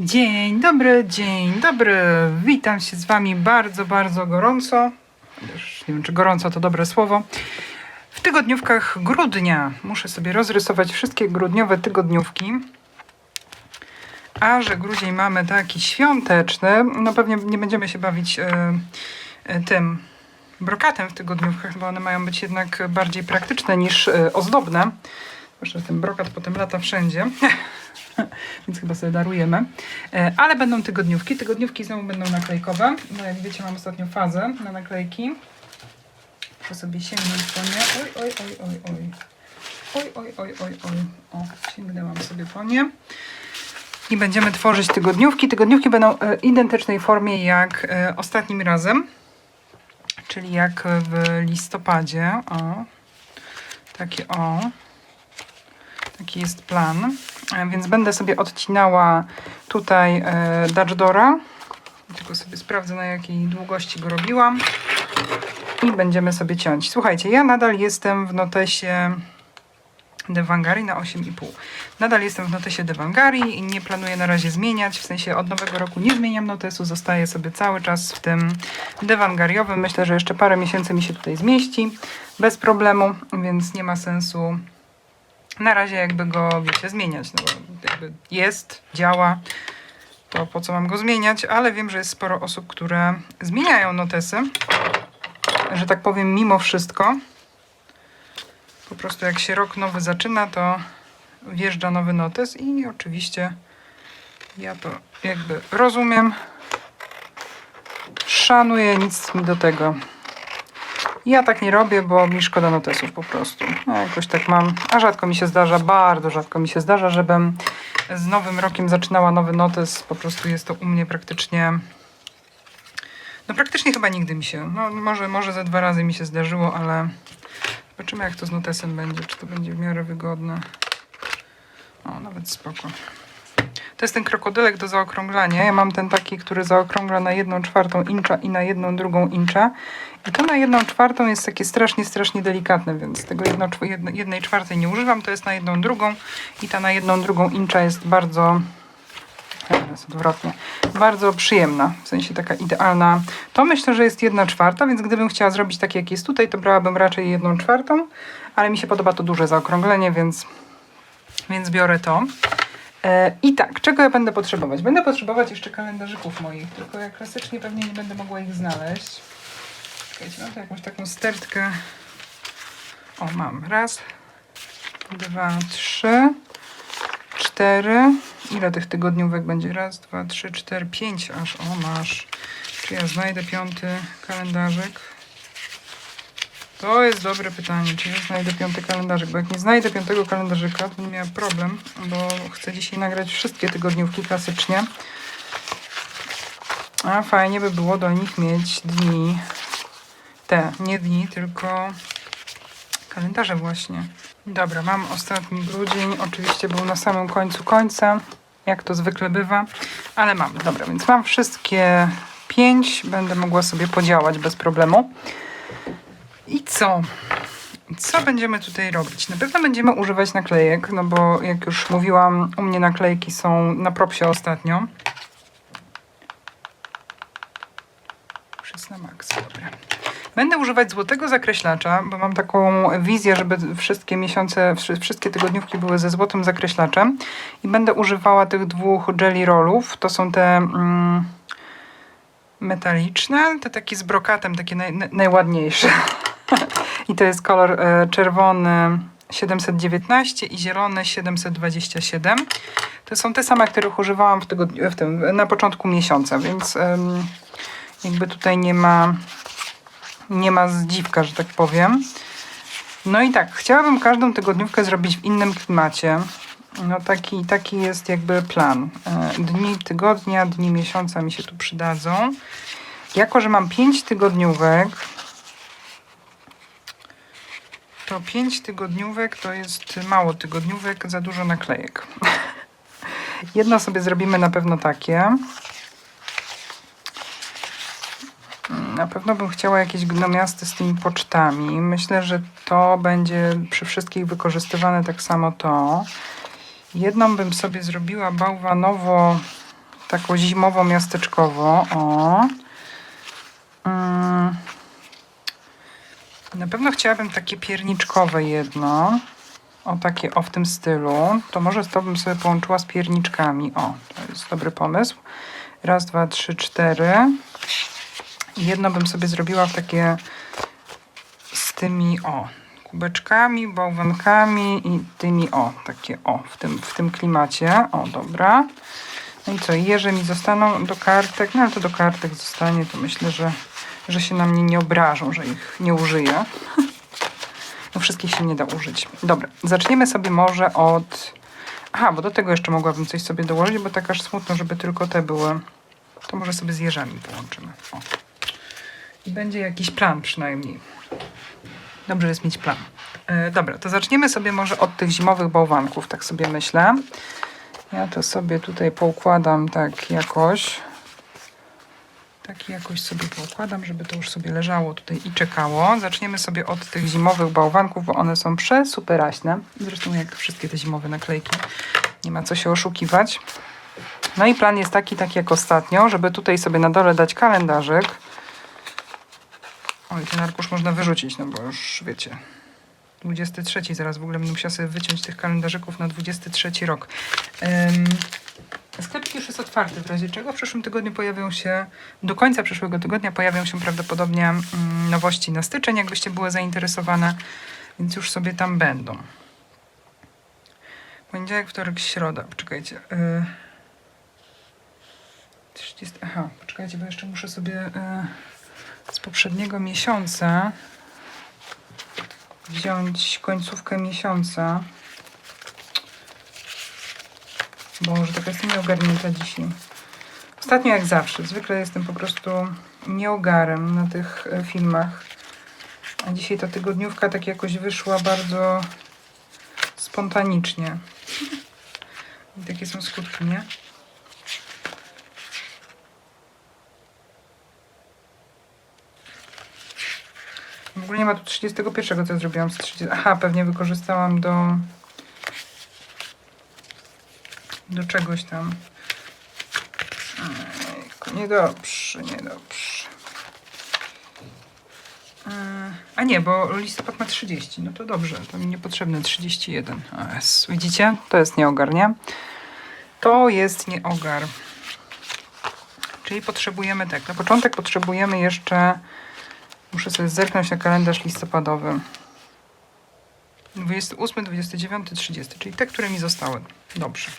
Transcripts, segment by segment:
Dzień dobry, dzień dobry. Witam się z Wami bardzo, bardzo gorąco. Nie wiem, czy gorąco to dobre słowo. W tygodniówkach grudnia muszę sobie rozrysować wszystkie grudniowe tygodniówki. A że grudzień mamy taki świąteczny, no pewnie nie będziemy się bawić e, e, tym brokatem w tygodniówkach, bo one mają być jednak bardziej praktyczne niż e, ozdobne. Zresztą ten brokat potem lata wszędzie. więc chyba sobie darujemy. E, Ale będą tygodniówki. Tygodniówki znowu będą naklejkowe. No jak wiecie, mam ostatnio fazę na naklejki. Muszę sobie sięgnąć po nie. Oj, oj, oj, oj, oj. Oj, oj, oj, oj, oj. O, sięgnęłam sobie po nie. I będziemy tworzyć tygodniówki. Tygodniówki będą e, identycznej formie jak e, ostatnim razem. Czyli jak w listopadzie. O. Takie o. Taki jest plan. E, Więc będę sobie odcinała tutaj e, Dutch Dora. Tylko sobie sprawdzę na jakiej długości go robiłam. I będziemy sobie ciąć. Słuchajcie, ja nadal jestem w notesie Devangari na 8,5. Nadal jestem w notesie Devangari i nie planuję na razie zmieniać. W sensie od nowego roku nie zmieniam notesu, zostaję sobie cały czas w tym Devangariowym. Myślę, że jeszcze parę miesięcy mi się tutaj zmieści bez problemu, więc nie ma sensu na razie jakby go, wiecie, zmieniać. No bo jakby jest, działa, to po co mam go zmieniać, ale wiem, że jest sporo osób, które zmieniają notesy, że tak powiem, mimo wszystko. Po prostu jak się rok nowy zaczyna, to wjeżdża nowy notes i oczywiście ja to jakby rozumiem, szanuję, nic mi do tego. Ja tak nie robię, bo mi szkoda notesów po prostu. Ja jakoś tak mam, a rzadko mi się zdarza, bardzo rzadko mi się zdarza, żebym z nowym rokiem zaczynała nowy notes. Po prostu jest to u mnie praktycznie, no praktycznie chyba nigdy mi się, no może, może ze dwa razy mi się zdarzyło, ale zobaczymy jak to z notesem będzie, czy to będzie w miarę wygodne. O, nawet spoko. To jest ten krokodylek do zaokrąglania. Ja mam ten taki, który zaokrągla na jedną czwartą incza i na jedną drugą incza. I to na jedną czwartą jest takie strasznie, strasznie delikatne, więc tego jedno, jedno, jednej czwartej nie używam. To jest na jedną drugą i ta na jedną drugą incza jest bardzo teraz odwrotnie, bardzo przyjemna, w sensie taka idealna. To myślę, że jest jedna czwarta, więc gdybym chciała zrobić takie jak jest tutaj, to brałabym raczej jedną czwartą, ale mi się podoba to duże zaokrąglenie, więc, więc biorę to. E, I tak, czego ja będę potrzebować? Będę potrzebować jeszcze kalendarzyków moich, tylko ja klasycznie pewnie nie będę mogła ich znaleźć. Czekajcie, mam tu jakąś taką stertkę. O, mam. Raz, dwa, trzy, cztery. Ile tych tygodniówek będzie? Raz, dwa, trzy, cztery, pięć aż. O, masz. Czy ja znajdę piąty kalendarzyk? To jest dobre pytanie, czy ja znajdę piąty kalendarzyk, bo jak nie znajdę piątego kalendarzyka, to miała problem, bo chcę dzisiaj nagrać wszystkie tygodniówki klasycznie. A fajnie by było do nich mieć dni, te, nie dni, tylko kalendarze właśnie. Dobra, mam ostatni grudzień, oczywiście był na samym końcu końca, jak to zwykle bywa, ale mam. Dobra, więc mam wszystkie pięć, będę mogła sobie podziałać bez problemu. I co? Co będziemy tutaj robić? Na pewno będziemy używać naklejek, no bo jak już mówiłam, u mnie naklejki są na propsie ostatnio. Jest na maksa, dobra. Będę używać złotego zakreślacza, bo mam taką wizję, żeby wszystkie miesiące, wszy- wszystkie tygodniówki były ze złotym zakreślaczem. I będę używała tych dwóch jelly rollów. To są te mm, metaliczne, te takie z brokatem, takie naj- najładniejsze. I to jest kolor e, czerwony 719 i zielony 727. To są te same, których używałam w tygodniu, w tym, na początku miesiąca, więc jakby tutaj nie ma, nie ma zdziwka, że tak powiem. No i tak, chciałabym każdą tygodniówkę zrobić w innym klimacie. No taki, taki jest jakby plan. E, Dni tygodnia, dni miesiąca mi się tu przydadzą. Jako, że mam 5 tygodniówek, to 5 tygodniówek to jest mało tygodniówek, za dużo naklejek. Jedno sobie zrobimy na pewno takie. Na pewno bym chciała jakieś gnomiaste z tymi pocztami. Myślę, że to będzie przy wszystkich wykorzystywane tak samo to. Jedną bym sobie zrobiła bałwanowo taką zimową miasteczkowo. O. Mm. Na pewno chciałabym takie pierniczkowe jedno. O takie, o w tym stylu. To może to bym sobie połączyła z pierniczkami. O, to jest dobry pomysł. Raz, dwa, trzy, cztery. Jedno bym sobie zrobiła w takie z tymi, o, kubeczkami, bałwankami i tymi, o, takie, o, w tym, w tym klimacie. O, dobra. No i co, jeże mi zostaną do kartek, no ale to do kartek zostanie, to myślę, że, że się na mnie nie obrażą, że ich nie użyję. No wszystkich się nie da użyć. Dobra, zaczniemy sobie może od... Aha, bo do tego jeszcze mogłabym coś sobie dołożyć, bo tak aż smutno, żeby tylko te były. To może sobie z jeżami połączymy. O. I będzie jakiś plan przynajmniej. Dobrze jest mieć plan. E, dobra, to zaczniemy sobie może od tych zimowych bałwanków, tak sobie myślę. Ja to sobie tutaj poukładam tak jakoś. Tak jakoś sobie poukładam, żeby to już sobie leżało tutaj i czekało. Zaczniemy sobie od tych zimowych bałwanków, bo one są przesuperaśne. Zresztą jak wszystkie te zimowe naklejki. Nie ma co się oszukiwać. No i plan jest taki, tak jak ostatnio, żeby tutaj sobie na dole dać kalendarzyk. Oj, ten arkusz można wyrzucić, no bo już wiecie. 23 zaraz w ogóle będę musiała sobie wyciąć tych kalendarzyków na 23 rok. Ym, sklepik już jest otwarty, w razie czego w przyszłym tygodniu pojawią się, do końca przyszłego tygodnia pojawią się prawdopodobnie mm, nowości na styczeń, jakbyście były zainteresowane, więc już sobie tam będą. Poniedziałek, wtorek, środa. Poczekajcie. Yy, 30, aha, poczekajcie, bo jeszcze muszę sobie yy, z poprzedniego miesiąca wziąć końcówkę miesiąca. Boże, taka jestem nieogarnięta dzisiaj. Ostatnio jak zawsze, zwykle jestem po prostu nieogarem na tych e, filmach. A dzisiaj ta tygodniówka tak jakoś wyszła bardzo spontanicznie. I takie są skutki, nie? W ogóle nie ma tu 31, co ja zrobiłam z 30. Aha, pewnie wykorzystałam do. Do czegoś tam. Niedobrze, niedobrze. Yy, A nie, bo listopad ma 30. No to dobrze, to mi niepotrzebne 31. O Jezu, widzicie? To jest nieogar, nie? To jest nieogar. Czyli potrzebujemy tak. Na początek potrzebujemy jeszcze. Muszę sobie zerknąć na kalendarz listopadowy. 28, 29, 30, czyli te, które mi zostały. Dobrze.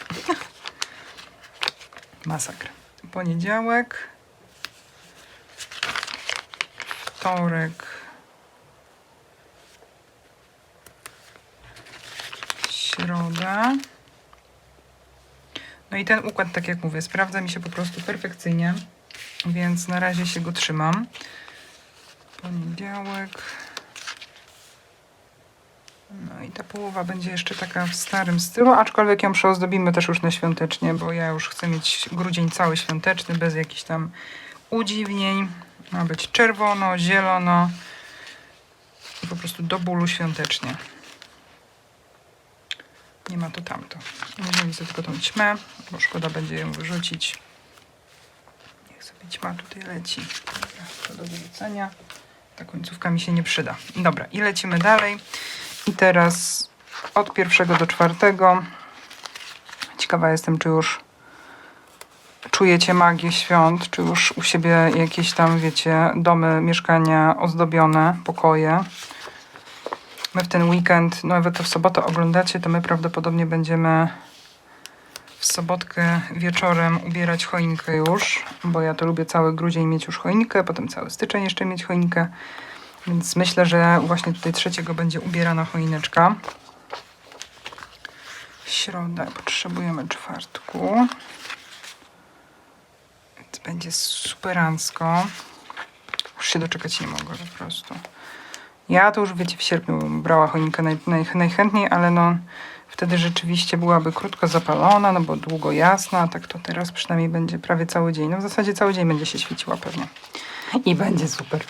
Masakra. Poniedziałek. Wtorek. Środa. No i ten układ, tak jak mówię, sprawdza mi się po prostu perfekcyjnie, więc na razie się go trzymam. Poniedziałek. No i ta połowa będzie jeszcze taka w starym stylu, aczkolwiek ją przeozdobimy też już na świątecznie, bo ja już chcę mieć grudzień cały świąteczny, bez jakichś tam udziwnień. Ma być czerwono, zielono i po prostu do bólu świątecznie. Nie ma to tamto. Weźmiemy sobie tylko tą ćmę, bo szkoda będzie ją wyrzucić. Niech sobie ćma tutaj leci. To do wyrzucenia. Ta końcówka mi się nie przyda. Dobra, i lecimy dalej. I teraz od pierwszego do czwartego. Ciekawa jestem, czy już czujecie magię świąt, czy już u siebie jakieś tam, wiecie, domy, mieszkania ozdobione, pokoje. My w ten weekend, no wy to w sobotę oglądacie, to my prawdopodobnie będziemy w sobotkę wieczorem ubierać choinkę już, bo ja to lubię cały grudzień mieć już choinkę, potem cały styczeń jeszcze mieć choinkę. Więc myślę, że właśnie tutaj trzeciego będzie ubierana choineczka. Środa, potrzebujemy czwartku. Więc będzie superancko. Już się doczekać nie mogę po prostu. Ja to już wiecie w sierpniu brała choinkę naj, naj, najchętniej, ale no wtedy rzeczywiście byłaby krótko zapalona, no bo długo jasna, a tak to teraz przynajmniej będzie prawie cały dzień. No w zasadzie cały dzień będzie się świeciła pewnie. I będzie super.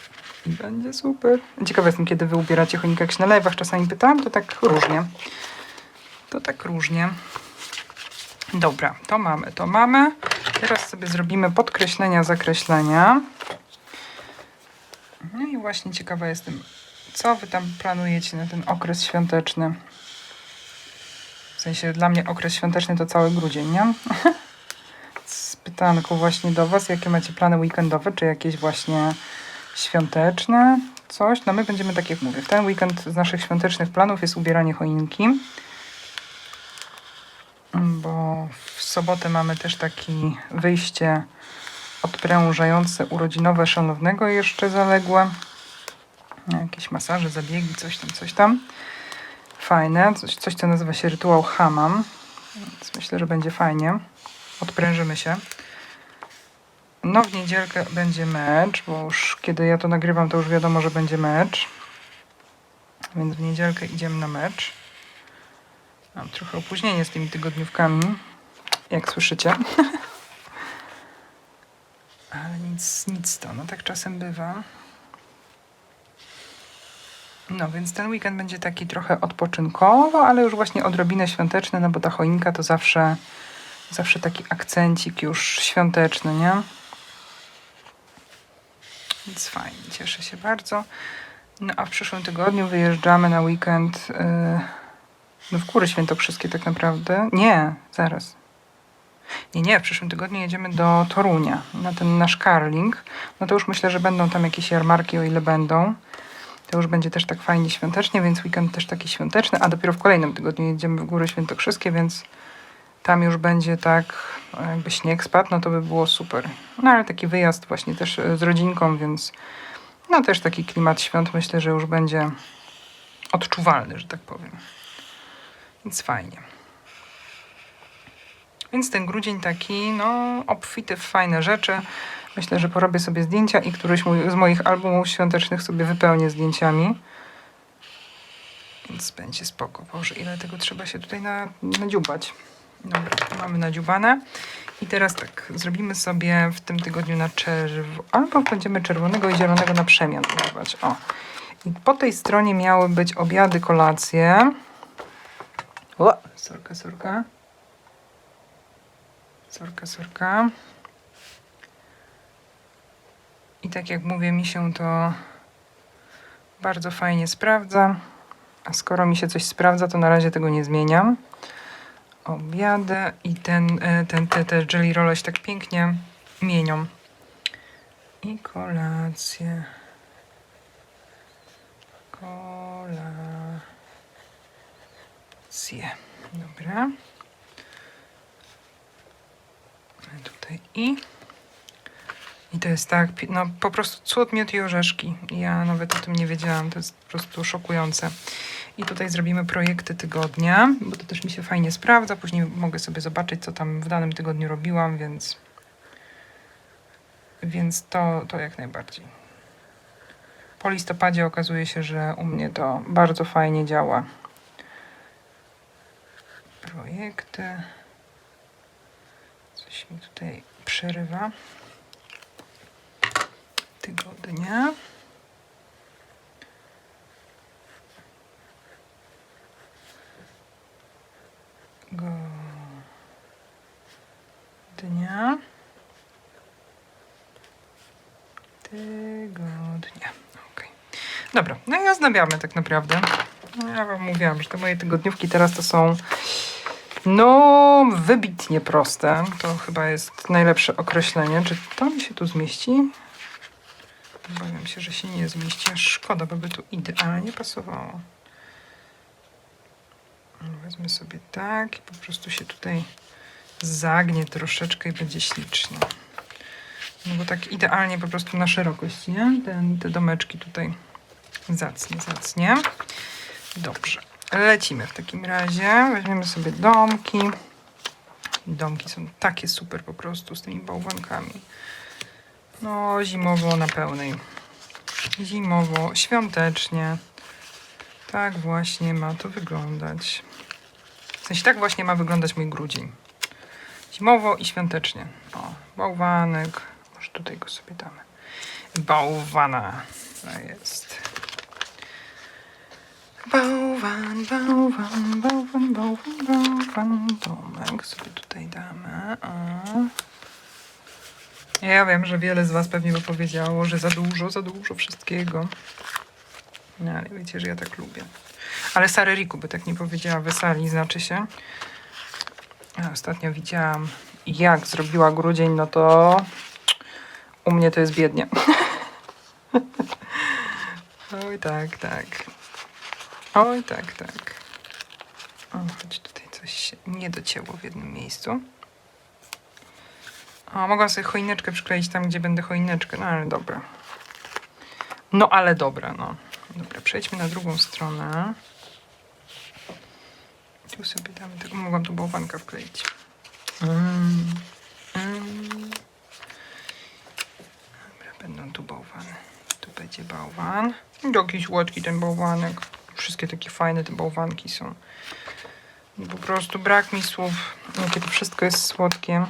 Będzie super. Ciekawa jestem, kiedy wy ubieracie choinkę. Jak się na live'ach czasami pytałam, to tak różnie. To tak różnie. Dobra, to mamy, to mamy. Teraz sobie zrobimy podkreślenia, zakreślenia. No i właśnie ciekawa jestem, co wy tam planujecie na ten okres świąteczny. W sensie dla mnie okres świąteczny to cały grudzień, nie? Z pytanką właśnie do was, jakie macie plany weekendowe, czy jakieś właśnie świąteczne, coś. No my będziemy, tak jak mówię, w ten weekend z naszych świątecznych planów jest ubieranie choinki. Bo w sobotę mamy też taki wyjście odprężające urodzinowe szanownego jeszcze zaległe. Jakieś masaże, zabiegi, coś tam, coś tam. Fajne, coś, coś co nazywa się rytuał hamam. Więc myślę, że będzie fajnie. Odprężymy się. No w niedzielkę będzie mecz, bo już kiedy ja to nagrywam, to już wiadomo, że będzie mecz. Więc w niedzielkę idziemy na mecz. Mam trochę opóźnienie z tymi tygodniówkami, jak słyszycie. Ale nic, nic to, no tak czasem bywa. No więc ten weekend będzie taki trochę odpoczynkowo, ale już właśnie odrobinę świąteczny, no bo ta choinka to zawsze, zawsze taki akcencik już świąteczny, nie? Więc fajnie, cieszę się bardzo. No a w przyszłym tygodniu wyjeżdżamy na weekend yy, no w Góry Świętokrzyskie tak naprawdę. Nie, zaraz. Nie, nie, w przyszłym tygodniu jedziemy do Torunia na ten nasz karling. No to już myślę, że będą tam jakieś jarmarki, o ile będą. To już będzie też tak fajnie świątecznie, więc weekend też taki świąteczny, a dopiero w kolejnym tygodniu jedziemy w Góry Świętokrzyskie, więc tam już będzie tak, jakby śnieg spadł, no to by było super. No ale taki wyjazd właśnie też e, z rodzinką, więc no też taki klimat świąt myślę, że już będzie odczuwalny, że tak powiem. Więc fajnie. Więc ten grudzień taki, no, obfity w fajne rzeczy. Myślę, że porobię sobie zdjęcia i któryś mój, z moich albumów świątecznych sobie wypełnię zdjęciami. Więc będzie spoko. Boże, ile tego trzeba się tutaj na, nadziubać. Dobra, mamy nadziubane. I teraz tak, zrobimy sobie w tym tygodniu na czerwono, albo będziemy czerwonego i zielonego na przemian używać. O. I po tej stronie miały być obiady, kolacje. O, sorka, sorka. Sorka, sorka. I tak jak mówię, mi się to bardzo fajnie sprawdza. A skoro mi się coś sprawdza, to na razie tego nie zmieniam. Obiady i ten, e, ten, te, te jelly rolle się tak pięknie mienią. I kolacje. Kolacje. Dobra. Tutaj i. I to jest tak, no po prostu cud, miód i orzeszki. Ja nawet o tym nie wiedziałam, to jest po prostu szokujące. I tutaj zrobimy projekty tygodnia, bo to też mi się fajnie sprawdza. Później mogę sobie zobaczyć, co tam w danym tygodniu robiłam, więc, więc to, to jak najbardziej. Po listopadzie okazuje się, że u mnie to bardzo fajnie działa. Projekty. Coś mi tutaj przerywa. Tygodnia. Dnia. Tygodnia. Okej. Dobra, no i oznabiamy tak naprawdę. Ja wam mówiłam, że te moje tygodniówki teraz to są no wybitnie proste. To chyba jest najlepsze określenie. Czy to mi się tu zmieści? Obawiam się, że się nie zmieści. Szkoda, bo by tu idealnie pasowało. Wezmę sobie tak i po prostu się tutaj zagnie troszeczkę i będzie ślicznie. No bo tak idealnie po prostu na szerokość, nie? Ten, te domeczki tutaj zacnie, zacnie. Dobrze, lecimy w takim razie. Weźmiemy sobie domki. Domki są takie super po prostu z tymi bałwankami. No, zimowo na pełnej. Zimowo, świątecznie. Tak właśnie ma to wyglądać. W sensie tak właśnie ma wyglądać mój grudzień. Zimowo i świątecznie. O, bałwanek. Może tutaj go sobie damy. Bałwana. To jest. Bałwan, bałwan, bałwan, bałwan, bałwan. Domek sobie tutaj damy. Ja wiem, że wiele z Was pewnie by powiedziało, że za dużo, za dużo wszystkiego. No ale wiecie, że ja tak lubię. Ale Sary Riku by tak nie powiedziała, wesali znaczy się. Ja ostatnio widziałam, jak zrobiła grudzień, no to u mnie to jest biednie. Oj, tak, tak. Oj, tak, tak. O, choć tutaj coś się nie docięło w jednym miejscu. O, mogłam sobie choineczkę przykleić tam, gdzie będę choineczkę, no ale dobra. No ale dobra, no. Dobra, przejdźmy na drugą stronę. Tu sobie damy tego, mogłam tu bałwanka wkleić. Mm, mm. Dobra, będą tu bałwany. Tu będzie bałwan. Jakiś łatki ten bałwanek. Wszystkie takie fajne te bałwanki są. I po prostu brak mi słów, jakie to wszystko jest słodkie.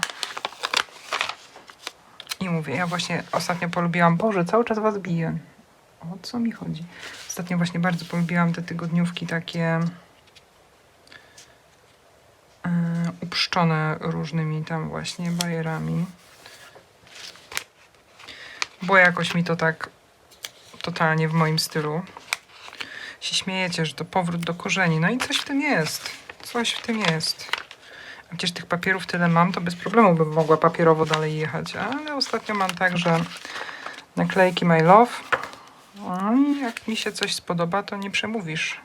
I mówię, ja właśnie ostatnio polubiłam, Boże, cały czas was biję. O co mi chodzi? Ostatnio właśnie bardzo polubiłam te tygodniówki takie yy, uprzczone różnymi tam właśnie bajerami. Bo jakoś mi to tak totalnie w moim stylu. Się śmiejecie, że to powrót do korzeni. No i coś w tym jest. Coś w tym jest. A Przecież tych papierów tyle mam, to bez problemu bym mogła papierowo dalej jechać. Ale ostatnio mam tak, że naklejki My Love. No i jak mi się coś spodoba, to nie przemówisz.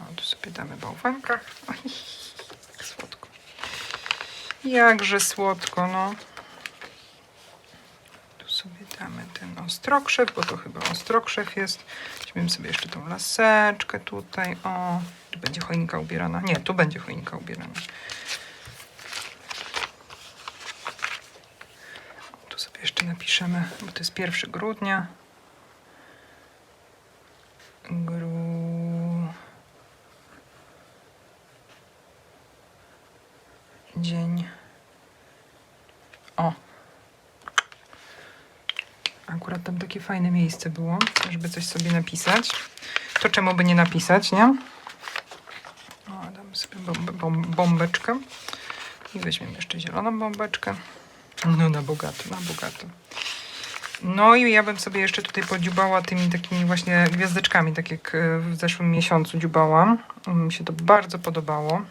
O, tu sobie damy bałwanka. Jak słodko. Jakże słodko, no. Tu sobie damy ten ostrokrzew, bo to chyba ostrokrzew jest. Weźmiemy sobie jeszcze tą laseczkę tutaj. O, tu będzie choinka ubierana. Nie, tu będzie choinka ubierana. Tu sobie jeszcze napiszemy, bo to jest 1 grudnia. Gru... Dzień. O. Akurat tam takie fajne miejsce było, żeby coś sobie napisać. To czemu by nie napisać, nie? O, damy sobie bomb bom bombeczkę. I weźmiemy jeszcze zieloną bombeczkę. No na bogato, na bogato. No i ja bym sobie jeszcze tutaj podziubała tymi takimi właśnie gwiazdeczkami, tak jak e, w zeszłym miesiącu dziubałam. Mi się to bardzo podobało.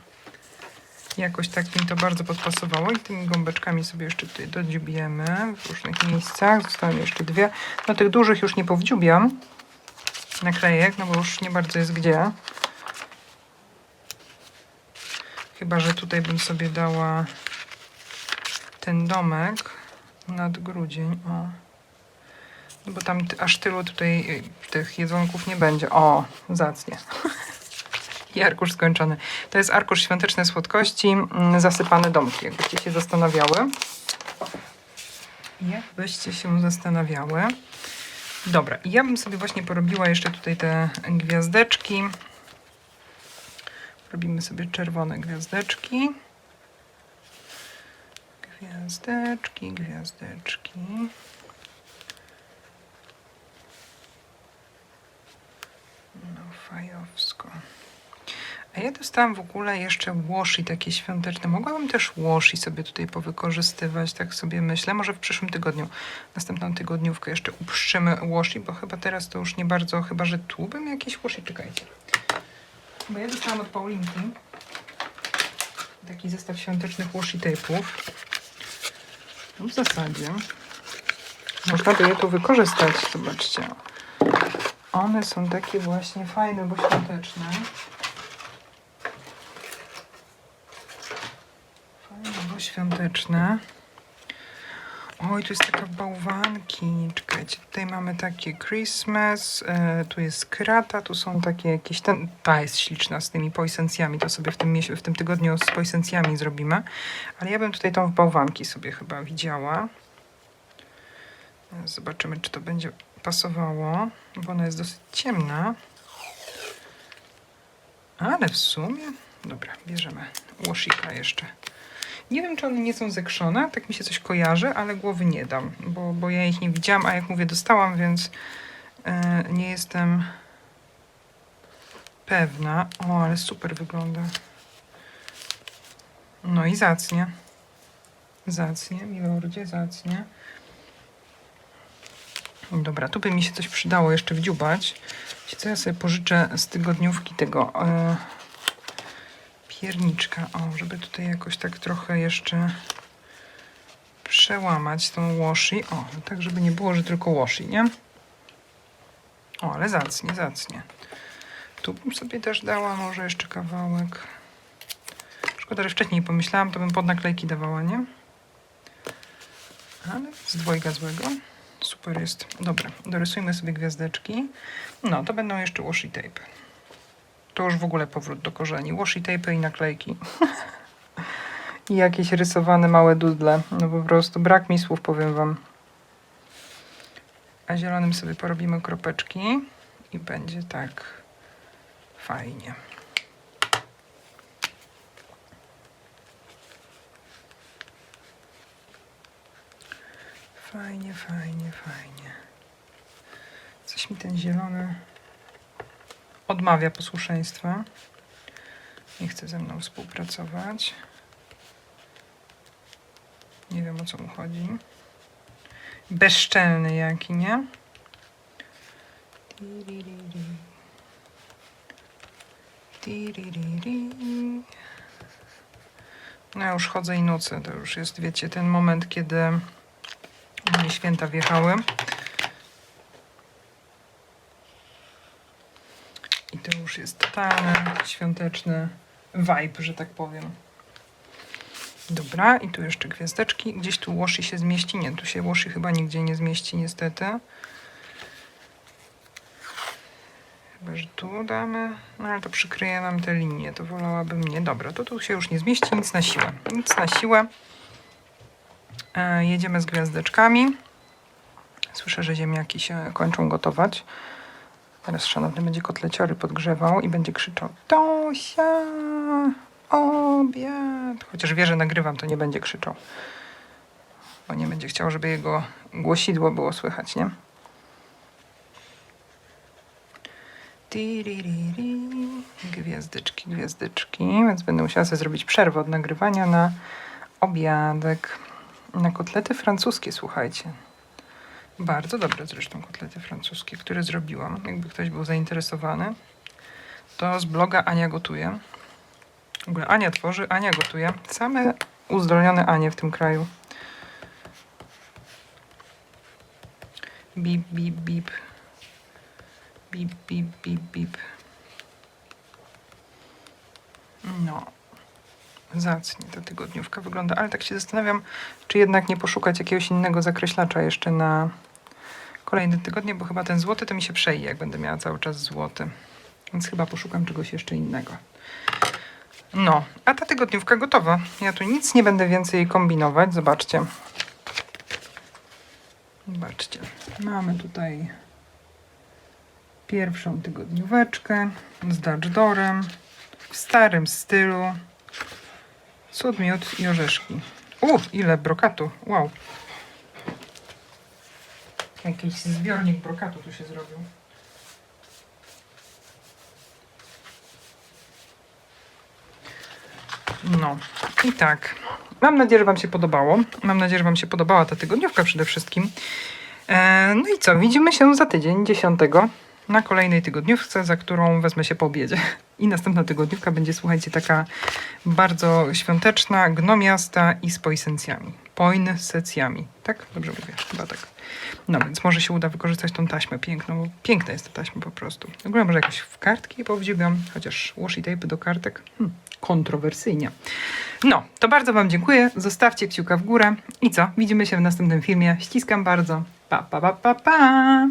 Jakoś tak mi to bardzo podpasowało i tymi gąbeczkami sobie jeszcze tutaj dodziubiemy w różnych miejscach. Zostały jeszcze dwie. No tych dużych już nie powdziubiam naklejek, no bo już nie bardzo jest gdzie. Chyba, że tutaj bym sobie dała ten domek nad grudzień. O. No bo tam aż tylu tutaj y, tych jedzonków nie będzie. O, zacnie. I arkusz skończony. To jest arkusz świąteczne słodkości, mm, zasypane domki, jakbyście się zastanawiały. Jakbyście się zastanawiały. Dobra, ja bym sobie właśnie porobiła jeszcze tutaj te gwiazdeczki. Robimy sobie czerwone gwiazdeczki. Gwiazdeczki, gwiazdeczki. No fajowsko. A ja dostałam w ogóle jeszcze łoshi takie świąteczne. Mogłabym też łoshi sobie tutaj powykorzystywać, tak sobie myślę. Może w przyszłym tygodniu, następną tygodniówkę jeszcze uprzymy łoshi, bo chyba teraz to już nie bardzo, chyba że tu bym jakieś łoshi, czekajcie. Bo ja dostałam od Paulinki taki zestaw świątecznych washi tape'ów. No w zasadzie można by je tu wykorzystać, zobaczcie. One są takie właśnie fajne, bo świąteczne. Fajne, bo świąteczne. Oj, tu jest taka bałwanki. Czekajcie, tutaj mamy takie Christmas, e, tu jest krata, tu są takie jakieś, ten, ta jest śliczna z tymi poisencjami, to sobie w tym, w tym tygodniu z poisencjami zrobimy. Ale ja bym tutaj tą w bałwanki sobie chyba widziała. E, Zobaczymy, czy to będzie pasowało, bo ona jest dosyć ciemna. Ale w sumie, dobra, bierzemy łosika jeszcze. Nie wiem, czy one nie są zekrzone, tak mi się coś kojarzy, ale głowy nie dam, bo, bo ja ich nie widziałam, a jak mówię, dostałam, więc e, nie jestem pewna. O, ale super wygląda. No i zacnie. Zacnie, milordzie, zacnie. Dobra, tu by mi się coś przydało jeszcze wdziubać. Co, ja sobie pożyczę z tygodniówki tego e, pierniczka. O, żeby tutaj jakoś tak trochę jeszcze przełamać tą washi. O, no tak żeby nie było, że tylko washi, nie? O, ale zacnie, zacnie. Tu bym sobie też dała może jeszcze kawałek. Szkoda, że wcześniej pomyślałam, to bym pod naklejki dawała, nie? Ale z dwojga złego. Super jest. Dobra, dorysujmy sobie gwiazdeczki. No, to będą jeszcze washi tape. To już w ogóle powrót do korzeni. Washi tape i naklejki. I jakieś rysowane małe dudle. No po prostu brak mi słów, powiem wam. A zielonym sobie porobimy kropeczki i będzie tak fajnie. Fajnie, fajnie, fajnie. Coś mi ten zielony odmawia posłuszeństwa. Nie chce ze mną współpracować. Nie wiem o co mu chodzi. Bezczelny jaki, nie? No ja już chodzę i nucę. To już jest, wiecie, ten moment, kiedy moje święta wjechały. I to już jest totalny świąteczny vibe, że tak powiem. Dobra, i tu jeszcze gwiazdeczki. Gdzieś tu washi się zmieści. Nie, tu się washi chyba nigdzie nie zmieści, niestety. Chyba, że tu damy. No ale to przykryje nam te linie. To wolałabym nie. Dobra, to tu się już nie zmieści. Nic na siłę. Nic na siłę. E, jedziemy z gwiazdeczkami. Słyszę, że ziemniaki się kończą gotować. Teraz szanowny będzie kotleciary podgrzewał i będzie krzyczał Tosia, obiad. Chociaż wie, że nagrywam, to nie będzie krzyczał. Bo nie będzie chciał, żeby jego głosidło było słychać, nie? Gwiazdyczki, gwiazdyczki. Więc będę musiała sobie zrobić przerwę od nagrywania na obiadek. Na kotlety francuskie, słuchajcie. Bardzo dobre zresztą kotlety francuskie, które zrobiłam. Jakby ktoś był zainteresowany, to z bloga Ania Gotuje. W ogóle Ania tworzy, Ania gotuje. Same uzdolnione Anie w tym kraju. Bip, bip, bip. Bip, bip, bip, bip. No. Zacnie ta tygodniówka wygląda, ale tak się zastanawiam, czy jednak nie poszukać jakiegoś innego zakreślacza jeszcze na kolejne tygodnie, bo chyba ten złoty to mi się przeje, jak będę miała cały czas złoty. Więc chyba poszukam czegoś jeszcze innego. No, a ta tygodniówka gotowa. Ja tu nic nie będę więcej kombinować. Zobaczcie. Zobaczcie. Mamy tutaj pierwszą tygodnióweczkę z Dutch w starym stylu. Cud, miód i orzeszki. U, ile brokatu. Wow. Jakiś zbiornik brokatu tu się zrobił. No i tak. Mam nadzieję, że Wam się podobało. Mam nadzieję, że Wam się podobała ta tygodniówka przede wszystkim. E, no i co? Widzimy się za tydzień, 10 na kolejnej tygodniówce, za którą wezmę się po obiedzie. I następna tygodniówka będzie, słuchajcie, taka bardzo świąteczna, gnomiasta i z poisencjami. Poinsecjami. Tak? Dobrze mówię, chyba tak. No więc może się uda wykorzystać tą taśmę piękną, bo piękna jest ta taśma po prostu. W ogóle może jakoś w kartki powdziwiam, chociaż washi tape do kartek. Hmm, kontrowersyjnie. No, to bardzo Wam dziękuję. Zostawcie kciuka w górę. I co? Widzimy się w następnym filmie. Ściskam bardzo. Pa, pa, pa, pa, pa.